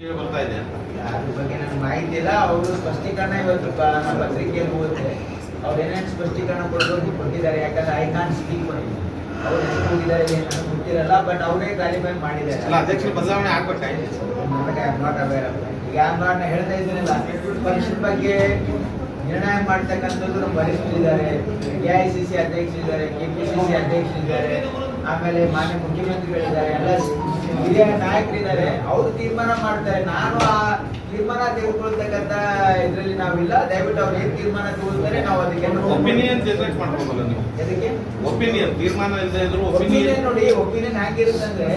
ಬರ್ತಾ ಇದೆ ಅದ್ರ ಬಗ್ಗೆ ನನಗೆ ಮಾಹಿತಿ ಇಲ್ಲ. ಅವರು ಸ್ಪಷ್ಟೀಕರಣ ಇವತ್ತು ನಮ್ಮ ಪತ್ರಿಕೆಯಲ್ಲಿ ಓದಿದೆ ಅವ್ರು ಏನೇನು ಸ್ಪಷ್ಟೀಕರಣ ಕೊಡಬೇಕು ಕೊಟ್ಟಿದ್ದಾರೆ. ಯಾಕಂದ್ರೆ ಐ ಕಾನ್ ಸ್ಪೀಕ್ ಅವ್ರು ಎಷ್ಟು ಹೋಗಿದ್ದಾರೆ ಏನು ಗೊತ್ತಿರಲ್ಲ ಬಟ್ ಅವರೇ ಕ್ವಾಲಿಫೈ ಮಾಡಿದ್ದಾರೆ. ಅಲ್ಲ ಅಧ್ಯಕ್ಷರ ಬದಲಾವಣೆ ಆಗ್ಬೇಕಾಯ್ತು ನನಗೆ ಐ ನಾಟ್ ಅವೇರ್ ಈಗ ಐ ನಾಟ್ ಹೇಳ್ತಾ ಇದ್ದೀನಲ್ಲ. ಪರೀಕ್ಷೆ ಬಗ್ಗೆ ನಿರ್ಣಯ ಮಾಡ್ತಕ್ಕಂಥದ್ದು ನಮ್ಮ ವರಿಷ್ಠರಿದ್ದಾರೆ ಎ ಐ ಸಿ ಸಿ ಅಧ್ಯಕ್ಷರಿದ್ದಾರೆ ಕೆ ಪಿ ಸಿ ಸಿ ಅಧ್ಯಕ್ಷರಿದ್ದಾರೆ ಆಮೇಲೆ ಮಾನ್ಯ ಮುಖ್ಯಮಂತ್ರಿಗಳಿದ್ದಾರೆ. ಎಲ್ಲ ಹಿರಿಯ ನಾಯಕರಿದ್ದಾರೆ. ಅವರು ತೀರ್ಮಾನ ಮಾಡ್ತಾರೆ. ನಾನು ಆ ತೀರ್ಮಾನ ತೆಗೆದುಕೊಳ್ತಕ್ಕಂತ ಇದರಲ್ಲಿ ನಾವಿಲ್ಲ. ದಯವಿಟ್ಟು ಅವ್ರು ಏನ್ ತೀರ್ಮಾನ ತಗೊಳ್ತಾರೆ ನಾವು ಅದಕ್ಕೆ ಒಪಿನಿಯನ್ ಜನರೇಟ್ ಮಾಡ್ಬೋದಲ್ಲ ನೀವು? ಅದಕ್ಕೆ ಒಪಿನಿಯನ್ ತೀರ್ಮಾನ ಇಲ್ಲದೆ ಇದ್ರು ಒಪಿನಿಯನ್. ನೋಡಿ ಒಪಿನಿಯನ್ ಹೆಂಗಿರುತ್ತಂದ್ರೆ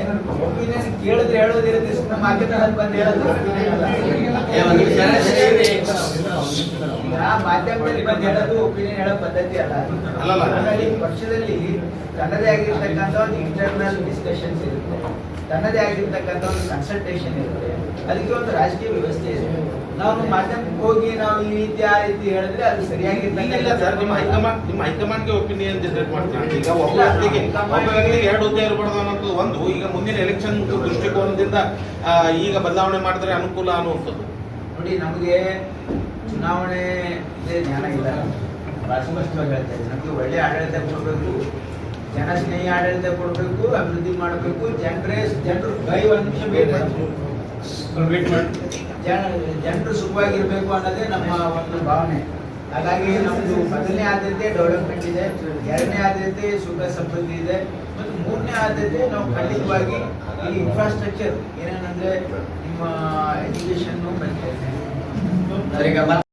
ಒಪಿನಿಯನ್ ಕೇಳಿದ್ರೆ ಹೇಳೋದಿರುತ್ತೆ. ಸುಮ್ಮನೆ ಮಾಧ್ಯಮದಲ್ಲಿ ಬಂದು ಹೇಳೋದು. ಮಾಧ್ಯಮದಲ್ಲಿ ಬಂದು ಹೇಳೋದು ಒಪಿನಿಯನ್ ಹೇಳೋ ಪದ್ಧತಿ ಅಲ್ಲ. ಹಾಗಾಗಿ ಪಕ್ಷದಲ್ಲಿ ತನ್ನದೇ ಆಗಿರ್ತಕ್ಕಂಥ ಒಂದು ಇಂಟರ್ನಲ್ ಡಿಸ್ಕಷನ್ಸ್ ಇರುತ್ತೆ. ತನ್ನದೇ ಆಗಿರ್ತಕ್ಕಂಥ ಒಂದು ಕನ್ಸಲ್ಟೇಷನ್ ಇರುತ್ತೆ. ಅದಕ್ಕೆ ಒಂದು ರಾಜಕೀಯ ವ್ಯವಸ್ಥೆ ಇದೆ. ನಾವು ಮಾಧ್ಯಮಕ್ಕೆ ಹೋಗಿ ನಾವು ಈ ರೀತಿ ಆ ರೀತಿ ಹೇಳಿದ್ರೆ ಅದು ಈಗಿಲ್ಲ ಸರ್ ನಿಮ್ಮ ಹೈಕಮಾಂಡ್ ನಿಮ್ಮ ಹೈಕಮಾಂಡ್ಗೆ ಒಪಿನಿಯನ್ ಜನರೇಟ್ ಮಾಡ್ತೀನಿ ಈಗ ಒಬ್ಬ ಇಲ್ಲ, ವ್ಯಕ್ತಿಗೆ ಹೈಕಮಾಂಡ್ ಒಬ್ಬ ವ್ಯಕ್ತಿಗೆ ಎರಡು ಹುದ್ದೆ ಇರಬಾರ್ದು ಅನ್ನೋದು ಒಂದು. ಈಗ ಮುಂದಿನ ಎಲೆಕ್ಷನ್ ದೃಷ್ಟಿಕೋನದಿಂದ ಈಗ ಬದಲಾವಣೆ ಮಾಡಿದ್ರೆ ಅನುಕೂಲ ಅನ್ನುವಂಥದ್ದು. ನೋಡಿ ನಮಗೆ ಚುನಾವಣೆ ಇದೆ ಜ್ಞಾನ ಇಲ್ಲ. ಬಹಳ ಸ್ಪಷ್ಟವಾಗಿ ಹೇಳ್ತಾ ಇದ್ದೀನಿ. ನಮಗೆ ಒಳ್ಳೆ ಆಡಳಿತ ಕೊಡಬೇಕು. ಜನಸ್ನೇಹಿ ಆಡಳಿತ ಕೊಡಬೇಕು ಅಭಿವೃದ್ಧಿ ಮಾಡಬೇಕು. ಜನರೇ ಜನರು ಕೈ ಒಂದು ನಿಮಿಷ ಜನ ಜನರು ಸುಖವಾಗಿರ್ಬೇಕು ಅನ್ನೋದೇ ನಮ್ಮ ಒಂದು ಭಾವನೆ. ಹಾಗಾಗಿ ನಮ್ಮದು ಮೊದಲನೇ ಆದ್ಯತೆ ಡೆವಲಪ್ಮೆಂಟ್ ಇದೆ ಎರಡನೇ ಆದ್ಯತೆ ಸುಖ ಸಮೃದ್ಧಿ ಇದೆ ಮತ್ತು ಮೂರನೇ ಆದ್ಯತೆ ನಾವು ಖಂಡಿತವಾಗಿ ಈ ಇನ್ಫ್ರಾಸ್ಟ್ರಕ್ಚರ್ ಏನೇನಂದ್ರೆ ನಿಮ್ಮ ಎಜುಕೇಶನ್ ಬಂದಿದೆ.